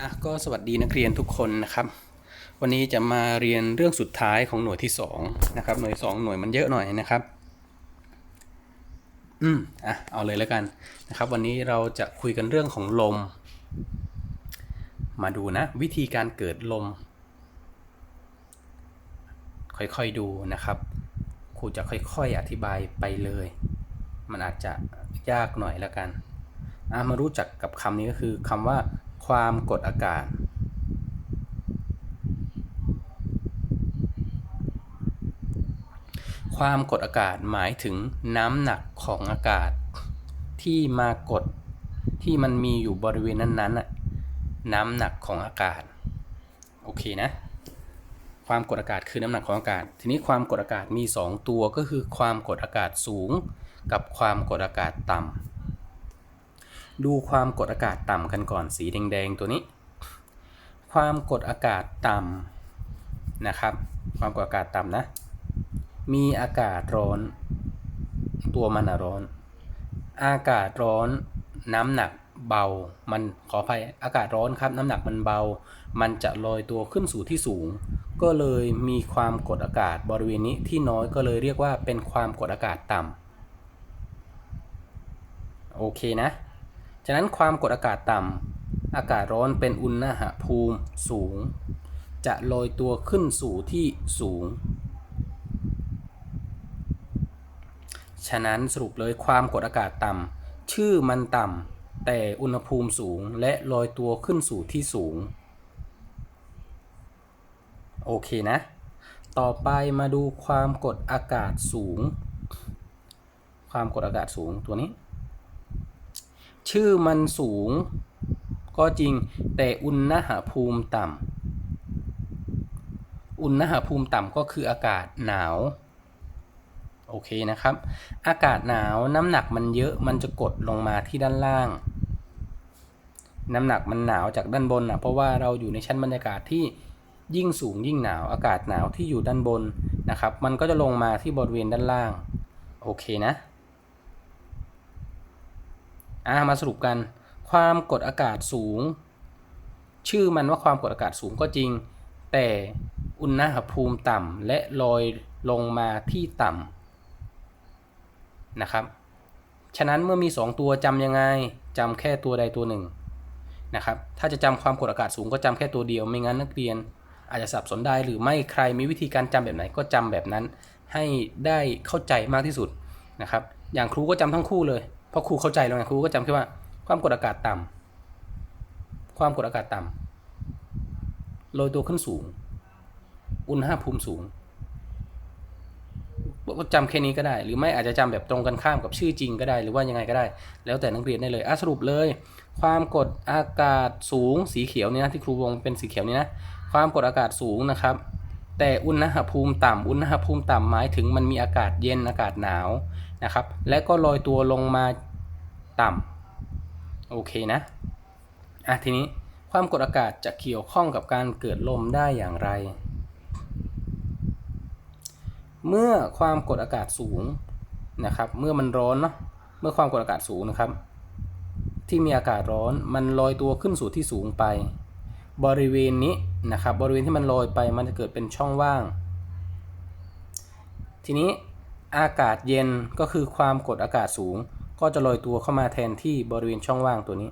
อะก็สวัสดีนักเรียนทุกคนนะครับ วันนี้จะมาเรียนเรื่องสุดท้ายของหน่วยที่2นะครับหน่วย 2 หน่วยมันเยอะหน่อยนะครับอืมอะเอาเลยแล้วกันนะครับ วันนี้เราจะคุยกันเรื่องของลม มาดูนะ วิธีการเกิดลม ค่อยๆดูนะครับครูจะค่อยๆอธิบายไปเลย มันอาจจะยากหน่อยแล้วกันอะมารู้จักกับคำนี้ก็คือคำว่า ความกดอากาศ ความกดอากาศหมายถึงน้ำหนักของอากาศ ที่มากดที่มันมีอยู่บริเวณนั้นๆน่ะน้ำหนักของอากาศ โอเคนะ ความกดอากาศคือน้ำหนักของอากาศ ทีนี้ความกดอากาศมี 2 ตัวก็คือความกดอากาศสูง กับความกดอากาศต่ำ ดูความกดอากาศต่ำกันก่อนสีแดงๆตัวนี้ ความกดอากาศต่ำนะครับ ความกดอากาศต่ำนะ มีอากาศร้อน ตัวมันอะร้อน อากาศร้อนน้ำหนักเบา มันขออภัยอากาศร้อนครับ น้ำหนักมันเบา มันจะลอยตัวขึ้นสู่ที่สูง ก็เลยมีความกดอากาศบริเวณนี้ที่น้อยก็เลยเรียกว่าเป็นความกดอากาศต่ำโอเคนะ ฉะนั้นความกดอากาศต่ำอากาศร้อนเป็นอุณหภูมิสูง จะลอยตัวขึ้นสู่ที่สูง ฉะนั้นสรุปเลยความกดอากาศต่ำชื่อมันต่ำแต่อุณหภูมิสูงและลอยตัวขึ้นสู่ที่สูง โอเคนะ ต่อไปมาดูความกดอากาศสูง ความกดอากาศสูงตัวนี้ ชื่อมันสูง ก็จริงแต่อุณหภูมิต่ำอุณหภูมิต่ำก็คืออากาศหนาวโอเคนะครับ อากาศหนาวน้ำหนักมันเยอะมันจะกดลงมาที่ด้านล่าง น้ำหนักมันหนาวจากด้านบนนะเพราะว่าเราอยู่ในชั้นบรรยากาศที่ยิ่งสูงยิ่งหนาว อากาศหนาวที่อยู่ด้านบนนะครับ มันก็จะลงมาที่บริเวณด้านล่าง โอเคนะ อ่ามาสรุปกัน ความกดอากาศสูง ชื่อมันว่าความกดอากาศสูงก็จริง แต่อุณหภูมิต่ำและลอยลงมาที่ต่ำนะครับ ฉะนั้นเมื่อมี 2 ตัวจำยังไงจำแค่ตัวใดตัวหนึ่งนะครับ ถ้าจะจำความกดอากาศสูงก็จำแค่ตัวเดียว ไม่งั้นนักเรียน อาจจะสับสนได้หรือไม่ใครมีวิธีการจำแบบไหนก็จำแบบนั้น ให้ได้เข้าใจมากที่สุดนะครับ อย่างครูก็จำทั้งคู่เลย เพราะครูเข้าใจแล้วไงครูก็จำแค่ว่า ความกดอากาศต่ำความกดอากาศต่ำลอยตัวขึ้นสูง อุณหภูมิสูงก็จำแค่นี้ก็ได้ หรือไม่อาจจะจำแบบตรงกันข้ามกับชื่อจริงก็ได้ หรือว่ายังไงก็ได้ แล้วแต่นักเรียนได้เลยอะสรุปเลย ความกดอากาศสูงสีเขียวนี่นะที่ครูวงเป็นสีเขียวนี่นะ ความกดอากาศสูงนะครับ แต่อุณหภูมิต่ำอุณหภูมิต่ำหมายถึงมันมีอากาศเย็นอากาศหนาว นะครับ และก็ลอยตัวลงมาต่ำโอเคนะอะทีนี้ความกดอากาศจะเกี่ยวข้องกับการเกิดลมได้อย่างไร เมื่อความกดอากาศสูงนะครับ เมื่อมันร้อนเนาะเมื่อความกดอากาศสูงนะครับ ที่มีอากาศร้อนมันลอยตัวขึ้นสู่ที่สูงไป บริเวณนี้นะครับ บริเวณที่มันลอยไปมันจะเกิดเป็นช่องว่าง ทีนี้ อากาศเย็นก็คือความกดอากาศสูง ก็จะลอยตัวเข้ามาแทนที่บริเวณช่องว่างตัวนี้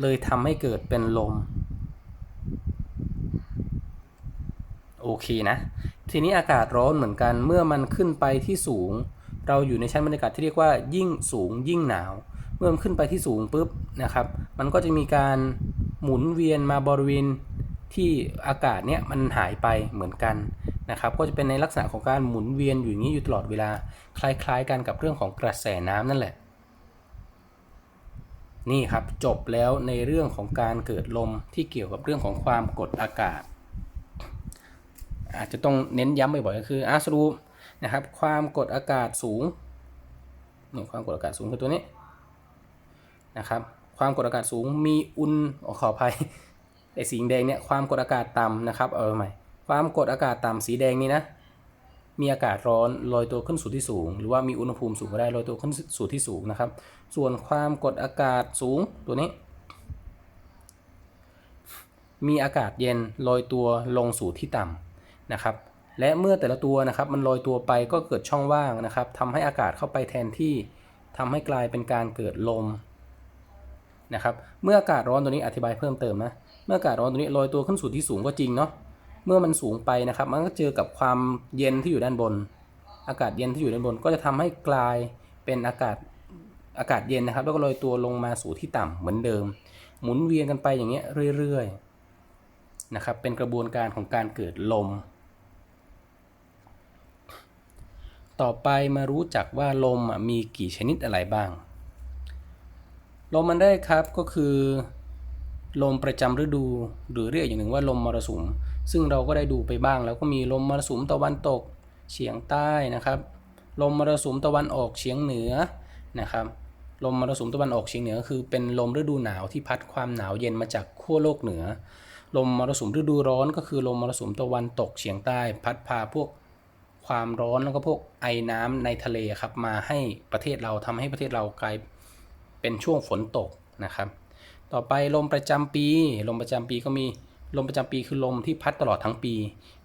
เลยทำให้เกิดเป็นลม โอเคนะ ทีนี้อากาศร้อนเหมือนกันเมื่อมันขึ้นไปที่สูง เราอยู่ในชั้นบรรยากาศที่เรียกว่า ยิ่งสูงยิ่งหนาว เมื่อมันขึ้นไปที่สูงปุ๊บนะครับ มันก็จะมีการหมุนเวียนมาบริเวณ ที่อากาศเนี้ยมันหายไปเหมือนกันนะครับ ก็จะเป็นในลักษณะของการหมุนเวียนอยู่อย่างนี้อยู่ตลอดเวลา คล้ายๆกันกับเรื่องของกระแสน้ำนั่นแหละ นี่ครับจบแล้วในเรื่องของการเกิดลมที่เกี่ยวกับเรื่องของความกดอากาศ อาจจะต้องเน้นย้ำบ่อยๆก็คืออาสรุปนะครับ ความกดอากาศสูงนี่ความกดอากาศสูงคือตัวนี้นะครับ ความกดอากาศสูงมีอุณขออภัย ไอ้สีแดงเนี่ยความกดอากาศต่ำนะครับเออใหม่ความกดอากาศต่ำสีแดงนี่นะมีอากาศร้อนลอยตัวขึ้นสู่ที่สูง หรือว่ามีอุณหภูมิสูงก็ได้ลอยตัวขึ้นสู่ที่สูงนะครับ ส่วนความกดอากาศสูงตัวนี้ มีอากาศเย็นลอยตัวลงสู่ที่ต่ำนะครับ และเมื่อแต่ละตัวนะครับ มันลอยตัวไปก็เกิดช่องว่างนะครับทำให้อากาศเข้าไปแทนที่ทำให้กลายเป็นการเกิดลมนะครับ เมื่ออากาศร้อนตัวนี้อธิบายเพิ่มเติมนะ เมื่ออากาศร้อนตัวนี้ลอยตัวขึ้นสู่ที่สูงก็จริงเนาะเมื่อมันสูงไปนะครับ มันก็เจอกับความเย็นที่อยู่ด้านบน อากาศเย็นที่อยู่ด้านบนก็จะทำให้กลายเป็นอากาศอากาศเย็นนะครับ แล้วก็ลอยตัวลงมาสู่ที่ต่ำเหมือนเดิม หมุนเวียนกันไปอย่างเงี้ยเรื่อยๆนะครับเป็นกระบวนการของการเกิดลม ต่อไปมารู้จักว่าลมมีกี่ชนิดอะไรบ้าง ลมมันได้ครับก็คือ ลมประจำฤดู หรือเรียกอย่างหนึ่งว่าลมมรสุม ซึ่งเราก็ได้ดูไปบ้าง แล้วก็มีลมมรสุมตะวันตกเฉียงใต้นะครับ ลมมรสุมตะวันออกเฉียงเหนือนะครับลมมรสุมตะวันออกเฉียงเหนือคือเป็นลมฤดูหนาวที่พัดความหนาวเย็นมาจากขั้วโลกเหนือ ลมมรสุมฤดูร้อนก็คือลมมรสุมตะวันตกเฉียงใต้ พัดพาพวกความร้อนแล้วก็พวกไอน้ำในทะเลครับมาให้ประเทศเราทำให้ประเทศเรากลายเป็นช่วงฝนตกนะครับ ต่อไปลมประจำปี ลมประจำปีก็มีลมประจำปีคือลมที่พัดตลอดทั้งปี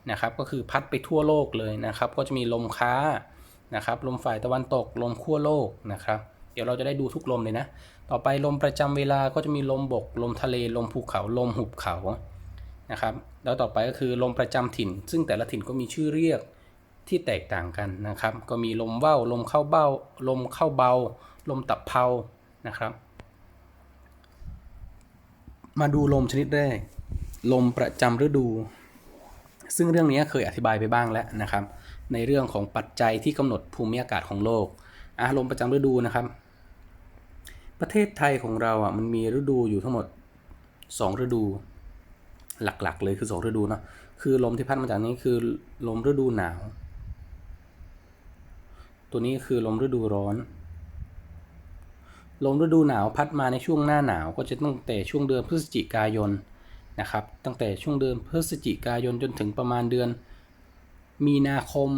นะครับก็คือพัดไปทั่วโลกเลยนะครับ ก็จะมีลมค้านะครับลมฝ่ายตะวันตกลมขั้วโลกนะครับ เดี๋ยวเราจะได้ดูทุกลมเลยนะ ต่อไปลมประจำเวลาก็จะมีลมบก ลมทะเลลมภูเขาลมหุบเขานะครับแล้วต่อไปก็คือลมประจำถิ่น ซึ่งแต่ละถิ่นก็มีชื่อเรียกที่แตกต่างกันนะครับ ก็มีลมว่าวลมเข้าเบ้า ลมเข้าเบา ลมตับเพานะครับ มาดูลมชนิดแรก ลมประจำฤดู ซึ่งเรื่องนี้เคยอธิบายไปบ้างแล้วนะครับ ในเรื่องของปัจจัยที่กำหนดภูมิอากาศของโลกอะลมประจำฤดูนะครับ ประเทศไทยของเราอะมันมีฤดูอยู่ทั้งหมด 2 ฤดู หลักๆ เลยคือ 2 ฤดูเนาะคือลมที่พัดมาจากนี้คือลมฤดูหนาว ตัวนี้คือลมฤดูร้อน ลมฤดูหนาวพัดมาในช่วงหน้าหนาวก็จะตั้งแต่ช่วงเดือนพฤศจิกายนนะครับ ตั้งแต่ช่วงเดือนพฤศจิกายนจนถึงประมาณเดือน มีนาคม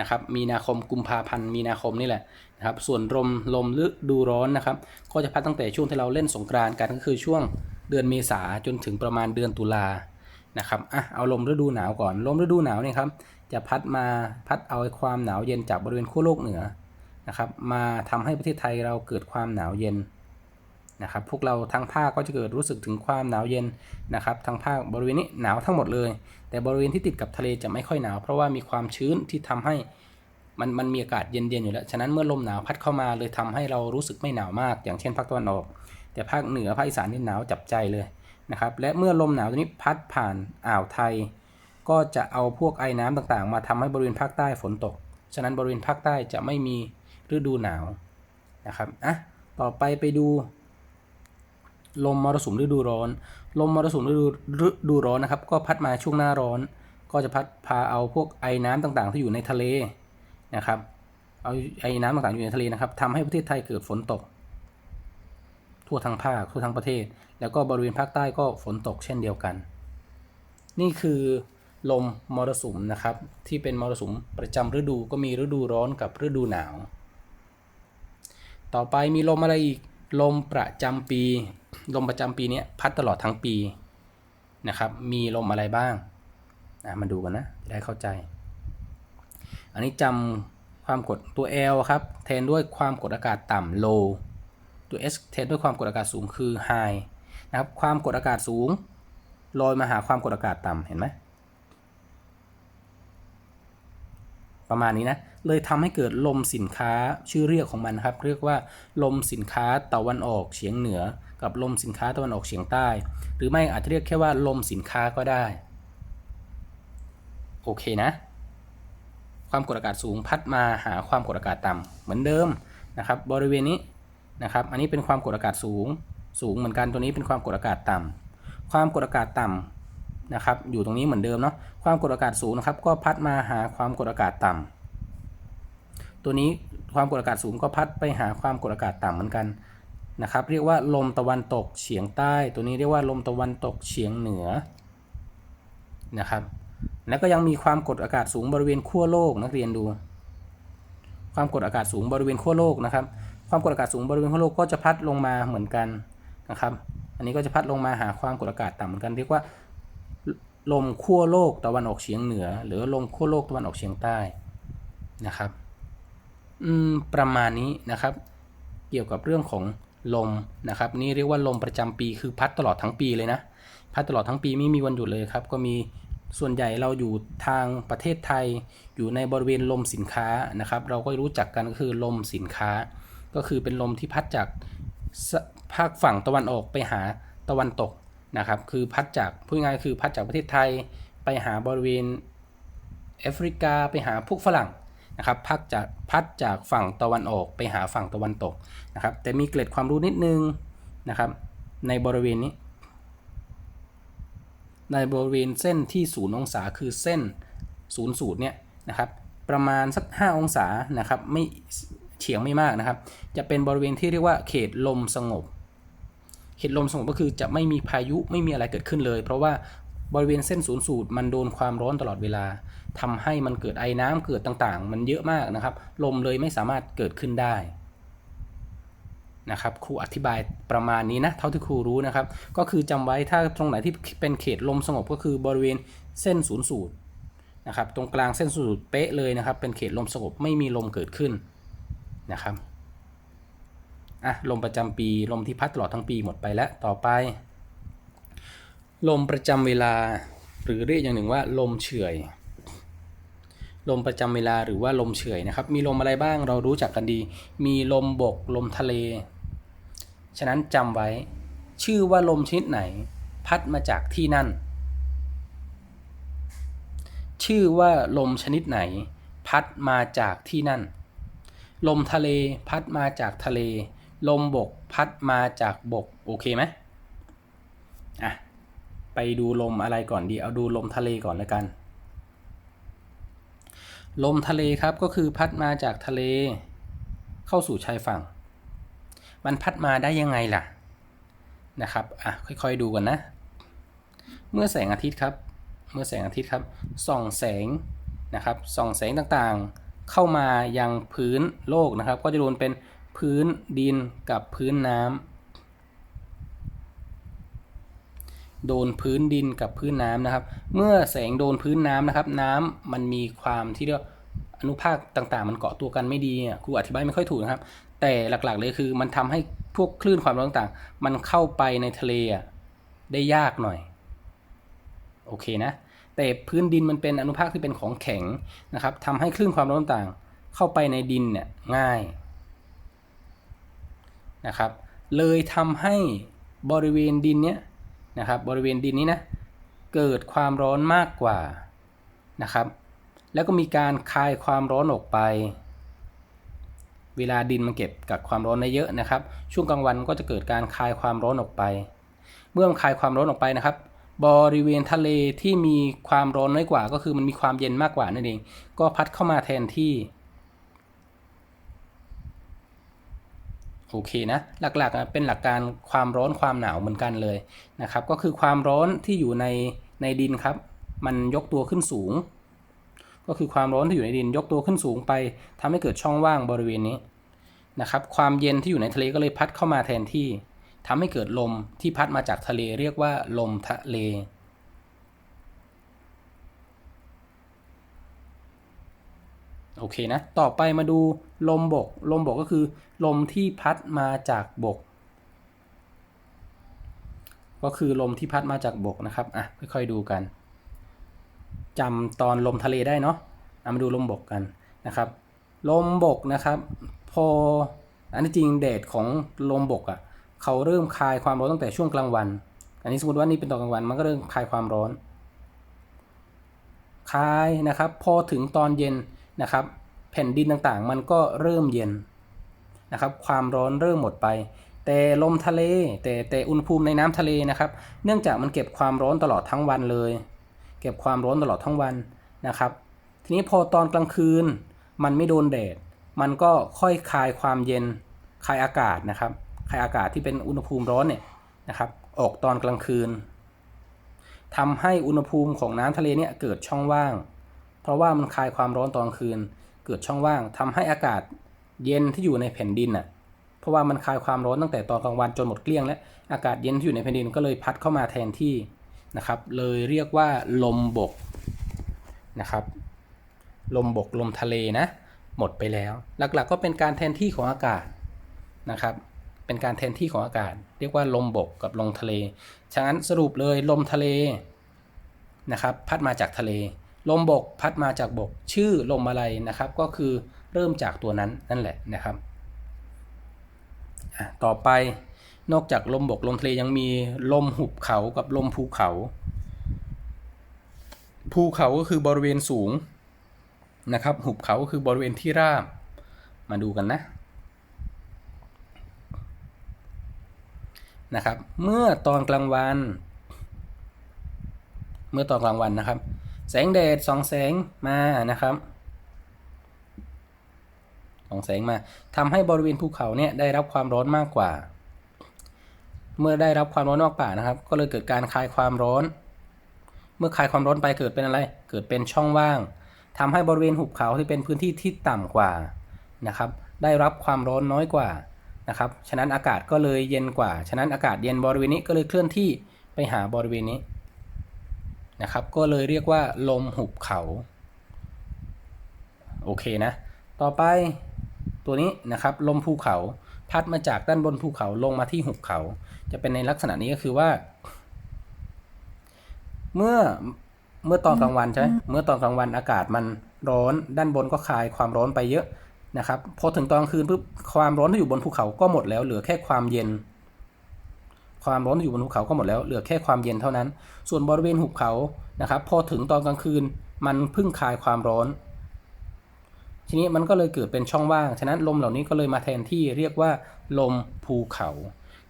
นะครับ มีนาคมกุมภาพันธ์มีนาคมนี่แหละนะครับ ส่วนลมลมฤดูร้อนนะครับ ก็จะพัดตั้งแต่ช่วงที่เราเล่นสงกรานต์กันก็คือช่วงเดือนเมษาจนถึงประมาณเดือนตุลานะครับ อะ เอาลมฤดูหนาวก่อน ลมฤดูหนาวเนี่ยครับ จะพัดมา พัดเอาความหนาวเย็นจากบริเวณขั้วโลกเหนือ นะครับมาทำให้ประเทศไทยเราเกิดความหนาวเย็นนะครับพวกเราทั้งภาคก็จะเกิดรู้สึกถึงความหนาวเย็นนะครับทั้งภาคบริเวณนี้หนาวทั้งหมดเลย แต่บริเวณที่ติดกับทะเลจะไม่ค่อยหนาว เพราะว่ามีความชื้นที่ทำให้มันมันมีอากาศเย็นๆอยู่แล้ว ฉะนั้นเมื่อลมหนาวพัดเข้ามาเลยทำให้เรารู้สึกไม่หนาวมาก อย่างเช่นภาคตะวันออก แต่ภาคเหนือภาคอีสานนี่หนาวจับใจเลยนะครับและเมื่อลมหนาวตัวนี้พัดผ่านอ่าวไทย ก็จะเอาพวกไอ้น้ำต่างๆ มาทำให้บริเวณภาคใต้ฝนตก ฉะนั้นบริเวณภาคใต้จะไม่มี ฤดูหนาวนะครับอะต่อไปไปดู ลมมรสุมฤดูร้อน ลมมรสุมฤดูฤดูร้อนนะครับ ก็พัดมาช่วงหน้าร้อน ก็จะพัดพาเอาพวกไอ้น้ำต่างๆ ที่อยู่ในทะเลนะครับเอาไอ้น้ำต่างๆอยู่ในทะเลนะครับทำให้ประเทศไทยเกิดฝนตก ทั่วทั้งภาคทั่วทั้งประเทศ แล้วก็บริเวณภาคใต้ก็ฝนตกเช่นเดียวกัน นี่คือลมมรสุมนะครับ ที่เป็นมรสุมประจำฤดูก็มีฤดูร้อนกับฤดูหนาว ต่อไปมีลมอะไรอีก ลมประจำปี ลมประจำปีนี้พัดตลอดทั้งปีนะครับ มีลมอะไรบ้างมาดูกันนะจะได้เข้าใจ อันนี้จำความกดตัว L ครับ แทนด้วยความกดอากาศต่ำ low ตัว S แทนด้วยความกดอากาศสูงคือ high นะครับ ความกดอากาศสูงลอยมาหาความกดอากาศต่ำเห็นไหม ประมาณนี้นะ เลยทำให้เกิดลมสินค้าชื่อเรียกของมันครับ เรียกว่าลมสินค้าตะวันออกเฉียงเหนือ กับลมสินค้าตะวันออกเฉียงใต้ หรือไม่อาจจะเรียกแค่ว่าลมสินค้าก็ได้ โอเคนะ ความกดอากาศสูงพัดมาหาความกดอากาศต่ำเหมือนเดิมนะครับ บริเวณนี้นะครับ อันนี้เป็นความกดอากาศสูง สูงเหมือนกันตัวนี้เป็นความกดอากาศต่ำความกดอากาศต่ำ นะครับอยู่ตรงนี้เหมือนเดิมเนาะความกดอากาศสูงนะครับก็พัดมาหาความกดอากาศต่ำตัวนี้ความกดอากาศสูงก็พัดไปหาความกดอากาศต่ำเหมือนกันนะครับเรียกว่าลมตะวันตกเฉียงใต้ ตัวนี้เรียกว่าลมตะวันตกเฉียงเหนือนะครับแล้วก็ยังมีความกดอากาศสูงบริเวณขั้วโลกนักเรียนดู ความกดอากาศสูงบริเวณขั้วโลกนะครับ ความกดอากาศสูงบริเวณขั้วโลกก็จะพัดลงมาเหมือนกันนะครับ อันนี้ก็จะพัดลงมาหาความกดอากาศต่ำเหมือนกันเรียกว่า ลมขั้วโลกตะวันออกเฉียงเหนือ หรือลมขั้วโลกตะวันออกเฉียงใต้นะครับอืมประมาณนี้นะครับ เกี่ยวกับเรื่องของลมนะครับ นี่เรียกว่าลมประจำปีคือพัดตลอดทั้งปีเลยนะพัดตลอดทั้งปีไม่มีวันหยุดเลยครับ ก็มีส่วนใหญ่เราอยู่ทางประเทศไทย อยู่ในบริเวณลมสินค้านะครับ เราก็รู้จักกันก็คือลมสินค้า ก็คือเป็นลมที่พัดจากภาคฝั่งตะวันออกไปหาตะวันตก นะครับคือพัดจากพูดง่ายๆคือพัดจากประเทศไทยไปหาบริเวณแอฟริกาไปหาพวกฝรั่งนะครับพัดจากพัดจากฝั่งตะวันออกไปหาฝั่งตะวันตกนะครับแต่มีเกร็ดความรู้นิดนึงนะครับในบริเวณนี้ ในบริเวณเส้นที่ศูนย์องศาคือเส้นศูนย์สูตรเนี่ยนะครับประมาณสัก 5 องศานะครับไม่เฉียงไม่มากนะครับ จะเป็นบริเวณที่เรียกว่าเขตลมสงบ เขตลมสงบก็คือจะไม่มีพายุไม่มีอะไรเกิดขึ้นเลย เพราะว่าบริเวณเส้นศูนย์สูตรมันโดนความร้อนตลอดเวลาทำให้มันเกิดไอ้น้ำเกิดต่างๆ มันเยอะมากนะครับ ลมเลยไม่สามารถเกิดขึ้นได้นะครับครูอธิบายประมาณนี้นะเท่าที่ครูรู้นะครับ ก็คือจำไว้ถ้าตรงไหนที่เป็นเขตลมสงบก็คือบริเวณเส้นศูนย์สูตรนะครับตรงกลางเส้นศูนย์สูตรเป๊ะเลยนะครับ เป็นเขตลมสงบไม่มีลมเกิดขึ้นนะครับ อะลมประจำปี ลมที่พัดตลอดทั้งปีหมดไปแล้วต่อไป ลมประจำเวลา หรือเรียกอย่างหนึ่งว่า ลมเฉื่อย ลมประจำเวลาหรือว่าลมเฉื่อยนะครับ มีลมอะไรบ้างเรารู้จักกันดี มีลมบก ลมทะเล ฉะนั้นจำไว้ ชื่อว่าลมชนิดไหน พัดมาจากที่นั่น ชื่อว่าลมชนิดไหน พัดมาจากที่นั่นลมทะเลพัดมาจากทะเล ลมบกพัดมาจากบก โอเคไหมอะ ไปดูลมอะไรก่อนดี เอาดูลมทะเลก่อนแล้วกัน ลมทะเลครับก็คือพัดมาจากทะเล เข้าสู่ชายฝั่ง มันพัดมาได้ยังไงล่ะ นะครับ อะ ค่อยๆดูกันนะ เมื่อแสงอาทิตย์ครับ เมื่อแสงอาทิตย์ครับ ส่องแสงนะครับ ส่องแสงต่างๆ เข้ามายังพื้นโลกนะครับ ก็จะโดนเป็น พื้นดินกับพื้นน้ำโดนพื้นดินกับพื้นน้ำนะครับ เมื่อแสงโดนพื้นน้ำนะครับ น้ำมันมีความที่เรียกอนุภาคต่างๆ มันเกาะตัวกันไม่ดีครูอธิบายไม่ค่อยถูกนะครับ แต่หลักๆเลยคือมันทำให้พวกคลื่นความร้อนต่างๆ มันเข้าไปในทะเลได้ยากหน่อย โอเคนะ แต่พื้นดินมันเป็นอนุภาคที่เป็นของแข็งนะครับทำให้คลื่นความร้อนต่างเข้าไปในดินเนี่ยง่าย นะครับ เลยทำให้บริเวณดินเนี้ยนะครับบริเวณดินนี้นะเกิดความร้อนมากกว่านะครับ แล้วก็มีการคายความร้อนออกไป เวลาดินมันเก็บกับความร้อนได้เยอะนะครับ ช่วงกลางวันก็จะเกิดการคายความร้อนออกไป เมื่อมันคายความร้อนออกไปนะครับ บริเวณทะเลที่มีความร้อนน้อยกว่า ก็คือมันมีความเย็นมากกว่านั่นเอง ก็พัดเข้ามาแทนที่ โอเคนะหลักๆเป็นหลักการความร้อนความหนาวเหมือนกันเลยนะครับ ก็คือความร้อนที่อยู่ในในดินครับ มันยกตัวขึ้นสูง ก็คือความร้อนที่อยู่ในดินยกตัวขึ้นสูงไปทำให้เกิดช่องว่างบริเวณนี้นะครับ ความเย็นที่อยู่ในทะเลก็เลยพัดเข้ามาแทนที่ทำให้เกิดลมที่พัดมาจากทะเลเรียกว่าลมทะเล โอเคนะ ต่อไปมาดูลมบก ลมบกก็คือ ลมที่พัดมาจากบก ก็คือลมที่พัดมาจากบกนะครับ อะ ค่อยๆดูกันจำตอนลมทะเลได้เนาะเอามาดูลมบกกันนะครับ ลมบกนะครับ พอ อันนี้จริงเดทของลมบกอะ่ะ เขาเริ่มคลายความร้อนตั้งแต่ช่วงกลางวัน อันนี้สมมติว่านี่เป็นตอนกลางวัน มันก็เริ่มคลายความร้อน คลายนะครับ พอถึงตอนเย็น นะครับ แผ่นดินต่างๆ มันก็เริ่มเย็นนะครับ ความร้อนเริ่มหมดไป แต่ลมทะเล แต่แต่อุณหภูมิในน้ำทะเลนะครับ เนื่องจากมันเก็บความร้อนตลอดทั้งวันเลย เก็บความร้อนตลอดทั้งวันนะครับ ทีนี้พอตอนกลางคืน มันไม่โดนแดด มันก็ค่อยคลายความเย็น คลายอากาศนะครับคายอากาศที่เป็นอุณหภูมิร้อนเนี่ยนะครับ ออกตอนกลางคืนทำให้อุณหภูมิของน้ำทะเลเนี่ยเกิดช่องว่าง เพราะว่ามันคายความร้อนตอนคืน เกิดช่องว่างทำให้อากาศเย็นที่อยู่ในแผ่นดินน่ะเพราะว่ามันคายความร้อนตั้งแต่ตอนกลางวันจนหมดเกลี้ยง แล้วอากาศเย็นที่อยู่ในแผ่นดินก็เลยพัดเข้ามาแทนที่นะครับ เลยเรียกว่าลมบกนะครับ ลมบกลมทะเลนะ หมดไปแล้ว หลักๆก็เป็นการแทนที่ของอากาศนะครับ เป็นการแทนที่ของอากาศ เรียกว่าลมบกกับลมทะเล ฉะนั้นสรุปเลยลมทะเลนะครับ พัดมาจากทะเล ลมบกพัดมาจากบก ชื่อลมอะไรนะครับ ก็คือเริ่มจากตัวนั้นนั่นแหละนะครับต่อไปนอกจากลมบกลมทะเลยังมีลมหุบเขากับลมภูเขา ภูเขาก็คือบริเวณสูงนะครับ หุบเขาก็คือบริเวณที่ราบ มาดูกันนะนะครับ เมื่อตอนกลางวัน เมื่อตอนกลางวันนะครับ แสงแดดสองแสงมานะครับสองแสงมาทำให้บริเวณภูเขาเนี่ยได้รับความร้อนมากกว่า เมื่อได้รับความร้อนมากกว่านะครับ ก็เลยเกิดการคลายความร้อน เมื่อคลายความร้อนไปเกิดเป็นอะไร เกิดเป็นช่องว่างทำให้บริเวณหุบเขาที่เป็นพื้นที่ที่ต่ำกว่านะครับ ได้รับความร้อนน้อยกว่านะครับ ฉะนั้นอากาศก็เลยเย็นกว่า ฉะนั้นอากาศเย็นบริเวณนี้ก็เลยเคลื่อนที่ไปหาบริเวณนี้ นะครับ ก็เลยเรียกว่าลมหุบเขา โอเคนะ ต่อไปตัวนี้นะครับลมภูเขา พัดมาจากด้านบนภูเขาลงมาที่หุบเขา จะเป็นในลักษณะนี้ก็คือว่า เมื่อเมื่อตอนกลางวันใช่ไหมเมื่อตอนกลางวันอากาศมันร้อนด้านบนก็คลายความร้อนไปเยอะนะครับ พอถึงตอนกลางคืนปุ๊บความร้อนที่อยู่บนภูเขาก็หมดแล้วเหลือแค่ความเย็น ความร้อนที่อยู่บนภูเขาก็หมดแล้วเหลือแค่ความเย็นเท่านั้น ส่วนบริเวณหุบเขานะครับ พอถึงตอนกลางคืนมันพิ่งคายความร้อน ทีนี้มันก็เลยเกิดเป็นช่องว่าง ฉะนั้นลมเหล่านี้ก็เลยมาแทนที่เรียกว่า ลมภูเขา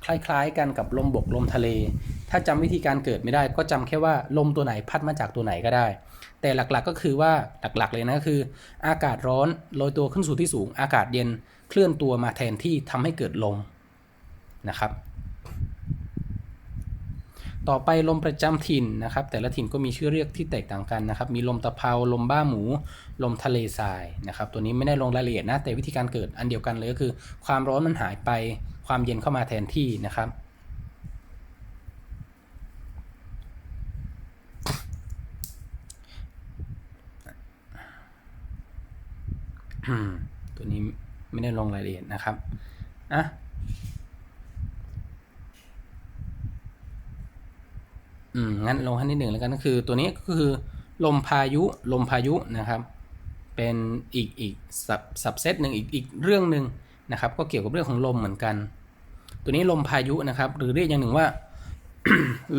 คล้ายๆกันกับลมบกลมทะเล ถ้าจำวิธีการเกิดไม่ได้ ก็จำแค่ว่าลมตัวไหนพัดมาจากตัวไหนก็ได้ แต่หลักๆก็คือว่าหลักๆเลยนะคือ อากาศร้อนลอยตัวขึ้นสู่ที่สูง อากาศเย็นเคลื่อนตัวมาแทนที่ทำให้เกิดลมนะครับ ต่อไปลมประจำถิ่นนะครับ แต่ละถิ่นก็มีชื่อเรียกที่แตกต่างกันนะครับ มีลมตะเภาลมบ้าหมู ลมทะเลทรายนะครับ ตัวนี้ไม่ได้ลงรายละเอียดนะ แต่วิธีการเกิดอันเดียวกันเลยก็คือ ความร้อนมันหายไป ความเย็นเข้ามาแทนที่นะครับตัวนี้ไม่ได้ลงรายละเอียดนะครับอะ อืมงั้นลงให้นิดหนึ่งแล้วกันก็คือ ตัวนี้ก็คือลมพายุลมพายุนะครับ เป็นอีกอีกสับสับเซตหนึ่งอีกอีกเรื่องหนึ่งนะครับ ก็เกี่ยวกับเรื่องของลมเหมือนกัน ตัวนี้ลมพายุนะครับ หรือเรียกอย่างหนึ่งว่า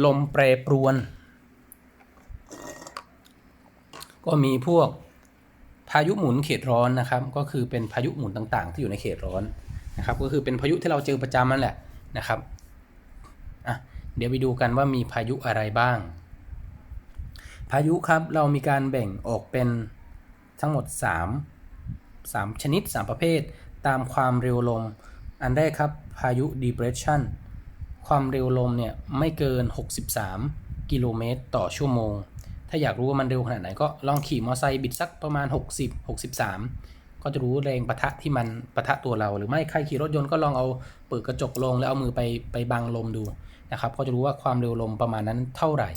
ลมแปรปรวน ก็มีพวกพายุหมุนเขตร้อนนะครับ ก็คือเป็นพายุหมุนต่างๆ ที่อยู่ในเขตร้อนนะครับ ก็คือเป็นพายุที่เราเจอประจำนั่นแหละนะครับอะ เดี๋ยวไปดูกันว่ามีพายุอะไรบ้าง พายุครับเรามีการแบ่งออกเป็นทั้งหมด 3 3 ชนิด 3 ประเภท ตามความเร็วลม อันแรกครับพายุ depression ความเร็วลมเนี่ยไม่เกิน 63 กิโลเมตรต่อชั่วโมง ถ้าอยากรู้ว่ามันเร็วขนาดไหนก็ลองขี่มอเตอร์ไซค์บิดสักประมาณ 60 63 ก็จะรู้แรงปะทะที่มันปะทะตัวเรา หรือไม่ใครขี่รถยนต์ก็ลองเอาเปิดกระจกลงแล้วเอามือไปไปบังลมดู นะครับก็จะรู้ว่าความเร็วลมประมาณนั้นเท่าไหร่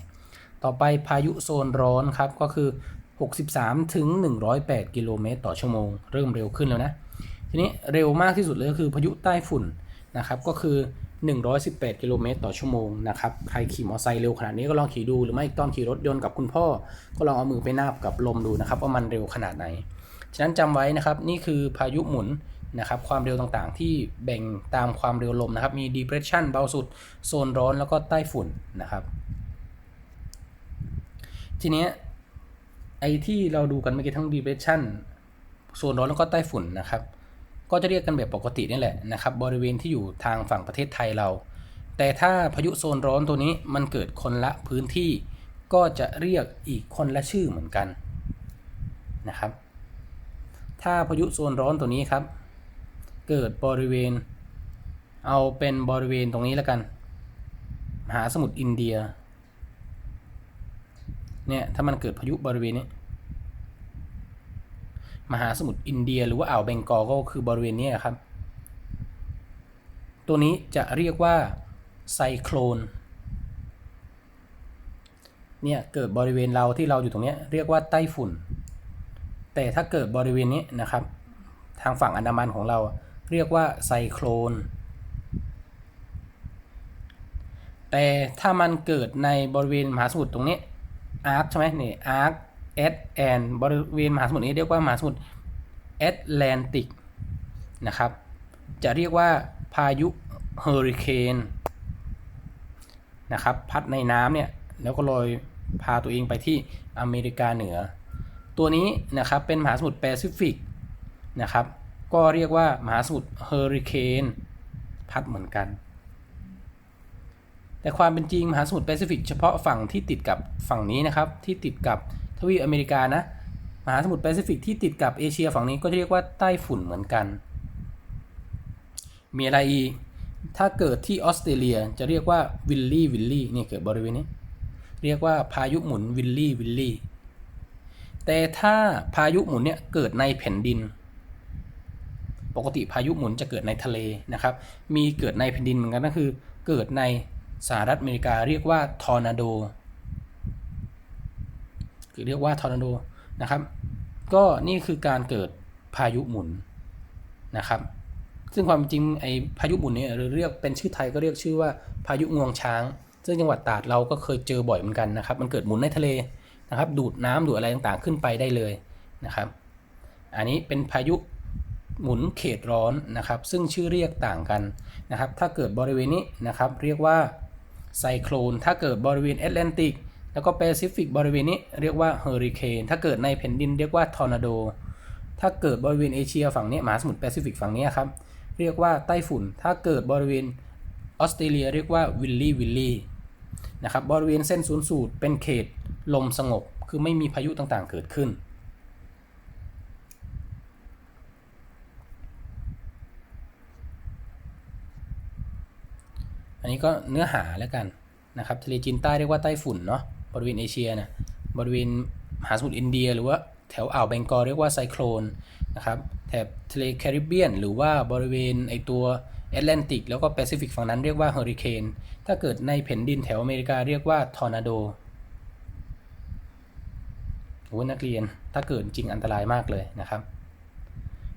ต่อไปพายุโซนร้อนครับก็คือ 63ถึง108 กิโลเมตรต่อชั่วโมง เริ่มเร็วขึ้นแล้วนะ ทีนี้เร็วมากที่สุดเลยก็คือพายุใต้ฝุ่นนะครับก็คือ 118 กิโลเมตรต่อชั่วโมงนะครับใครขี่มอเตอร์ไซค์เร็วขนาดนี้ก็ลองขี่ดูหรือไม่ตอนขี่รถยนต์กับคุณพ่อ ก็ลองเอามือไปนาบกับลมดูนะครับว่ามันเร็วขนาดไหน ฉะนั้นจำไว้นะครับนี่คือพายุหมุน นะครับความเร็วต่างๆ ที่แบ่งตามความเร็วลมนะครับ มี depression เบาสุด โซนร้อนแล้วก็ใต้ฝุ่นนะครับ ทีนี้ไอ้ที่เราดูกันเมื่อกี้ทั้ง depression โซนร้อนแล้วก็ใต้ฝุ่นนะครับ ก็จะเรียกกันแบบปกตินี่แหละนะครับ บริเวณที่อยู่ทางฝั่งประเทศไทยเรา แต่ถ้าพายุโซนร้อนตัวนี้มันเกิดคนละพื้นที่ก็จะเรียกอีกคนละชื่อเหมือนกันนะครับ ถ้าพายุโซนร้อนตัวนี้ครับ เกิดบริเวณ เอาเป็นบริเวณตรงนี้แล้วกัน มหาสมุทรอินเดีย เนี่ยถ้ามันเกิดพายุบริเวณนี้ มหาสมุทรอินเดียหรือว่าอ่าวเบงกอลก็คือบริเวณนี้ครับ ตัวนี้จะเรียกว่าไซโคลน เนี่ยเกิดบริเวณเราที่เราอยู่ตรงนี้เรียกว่าไต้ฝุ่น แต่ถ้าเกิดบริเวณนี้นะครับ ทางฝั่งอันดามันของเรา เรียกว่าไซโคลน แต่ถ้ามันเกิดในบริเวณมหาสมุทรตรงนี้อาร์คใช่ไหมนี่อาร์คเอสแอนบริเวณมหาสมุทรนี้เรียกว่ามหาสมุทรแอตแลนติกนะครับ จะเรียกว่าพายุเฮอริเคนนะครับพัดในน้ำเนี่ยแล้วก็ลอยพาตัวเองไปที่อเมริกาเหนือ ตัวนี้นะครับเป็นมหาสมุทรแปซิฟิกนะครับ ก็เรียกว่ามหาสมุทรเฮอริเคนพัดเหมือนกัน แต่ความเป็นจริงมหาสมุทรแปซิฟิกเฉพาะฝั่งที่ติดกับฝั่งนี้นะครับ ที่ติดกับทวีปอเมริกานะ มหาสมุทรแปซิฟิกที่ติดกับเอเชียฝั่งนี้ก็เรียกว่าใต้ฝุ่นเหมือนกัน มีอะไรอีก ถ้าเกิดที่ออสเตรเลียจะเรียกว่าวิลลี่วิลลี่นี่เกิดบริเวณนี้ เรียกว่าพายุหมุนวิลลี่วิลลี่แต่ถ้าพายุหมุนเนี่ยเกิดในแผ่นดิน ปกติพายุหมุนจะเกิดในทะเลนะครับ มีเกิดในแผ่นดินเหมือนกันก็คือ เกิดในสหรัฐอเมริกาเรียกว่าทอร์นาโดคือเรียกว่าทอร์นาโดนะครับ ก็นี่คือการเกิดพายุหมุนนะครับ ซึ่งความจริงไอ้พายุหมุนเนี่ยหรือเรียกเป็นชื่อไทยก็เรียกชื่อว่าพายุงวงช้าง ซึ่งจังหวัดตราดเราก็เคยเจอบ่อยเหมือนกันนะครับ มันเกิดหมุนในทะเลนะครับ ดูดน้ำดูดอะไรต่างๆขึ้นไปได้เลยนะครับ อันนี้เป็นพายุ หมุนเขตร้อนนะครับ ซึ่งชื่อเรียกต่างกันนะครับ ถ้าเกิดบริเวณนี้นะครับเรียกว่าไซโคลน ถ้าเกิดบริเวณแอตแลนติก แล้วก็แปซิฟิกบริเวณนี้เรียกว่าเฮอริเคนถ้าเกิดในแผ่นดินเรียกว่าทอร์นาโด ถ้าเกิดบริเวณเอเชียฝั่งนี้มหาสมุทรแปซิฟิกฝั่งนี้ครับ เรียกว่าไต้ฝุ่น ถ้าเกิดบริเวณออสเตรเลียเรียกว่าวิลลี่วิลลี่นะครับ บริเวณเส้นศูนย์สูตรเป็นเขตลมสงบ คือไม่มีพายุต่างๆเกิดขึ้น นนี้ก็เนื้อหาแล้วกันนะครับทะเลจีนใต้เรียกว่าไต้ฝุ่นเนาะบริเวณเอเชียนะบริเวณมหาสมุทรอินเดีย หรือว่าแถวอ่าวเบงกอลเรียกว่าไซโคลนนะครับแถบทะเลแคริบเบียน หรือว่าบริเวณไอตัวแอตแลนติกแล้วก็แปซิฟิกฝั่งนั้นเรียกว่าเฮอริเคนถ้าเกิดในแผ่นดินแถวอเมริกาเรียกว่าทอร์นาโดโอ้นักเรียนถ้าเกิดจริงอันตรายมากเลยนะครับ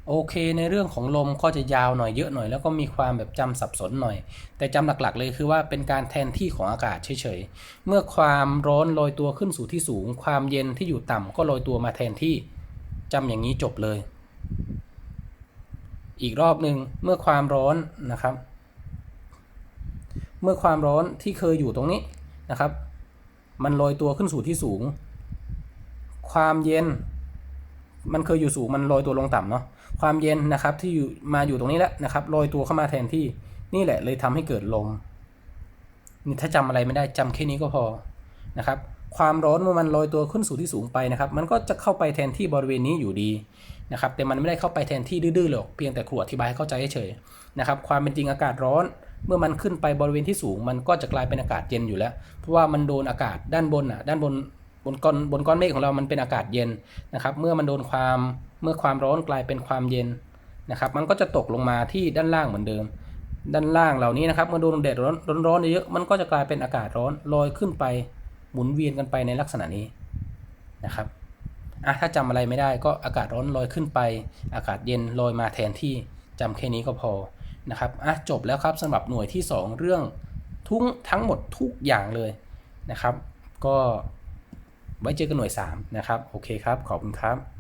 โอเคในเรื่องของลมก็จะยาวหน่อยเยอะหน่อย แล้วก็มีความแบบจำสับสนหน่อย แต่จำหลักๆเลยคือว่าเป็นการแทนที่ของอากาศเฉยๆ เมื่อความร้อนลอยตัวขึ้นสู่ที่สูง ความเย็นที่อยู่ต่ำก็ลอยตัวมาแทนที่จำอย่างนี้จบเลย อีกรอบหนึ่งเมื่อความร้อนนะครับ เมื่อความร้อนที่เคยอยู่ตรงนี้นะครับ มันลอยตัวขึ้นสู่ที่สูง ความเย็น มันเคยอยู่สูงมันลอยตัวลงต่ำเนาะ ความเย็นนะครับที่อยู่มาอยู่ตรงนี้แล้วนะครับลอยตัวเข้ามาแทนที่นี่แหละเลยทำให้เกิดลมนี่ถ้าจำอะไรไม่ได้จำแค่นี้ก็พอนะครับ ความร้อนเมื่อมันลอยตัวขึ้นสู่ที่สูงไปนะครับ มันก็จะเข้าไปแทนที่บริเวณนี้อยู่ดีนะครับ แต่มันไม่ได้เข้าไปแทนที่ดื้อๆหรอกเพียงแต่ครูอธิบายให้เข้าใจเฉยๆนะครับ ความเป็นจริงอากาศร้อนเมื่อมันขึ้นไปบริเวณที่สูง มันก็จะกลายเป็นอากาศเย็นอยู่แล้ว เพราะว่ามันโดนอากาศด้านบนอะด้านบน บนก้อนบนก้อนเมฆของเรามันเป็นอากาศเย็นนะครับ เมื่อมันโดนความเมื่อความร้อนกลายเป็นความเย็นนะครับ มันก็จะตกลงมาที่ด้านล่างเหมือนเดิม ด้านล่างเหล่านี้นะครับเมื่อโดนแดดร้อนร้อนเยอะมันก็จะกลายเป็นอากาศร้อนลอยขึ้นไปหมุนเวียนกันไปในลักษณะนี้นะครับอะถ้าจำอะไรไม่ได้ก็อากาศร้อนลอยขึ้นไป อากาศเย็นลอยมาแทนที่จำแค่นี้ก็พอนะครับอะจบแล้วครับสำหรับหน่วยที่ 2 เรื่องทุกทั้งหมดทุกอย่างเลยนะครับ ก็ ไว้เจอกันหน่วย3นะครับ โอเคครับ ขอบคุณครับ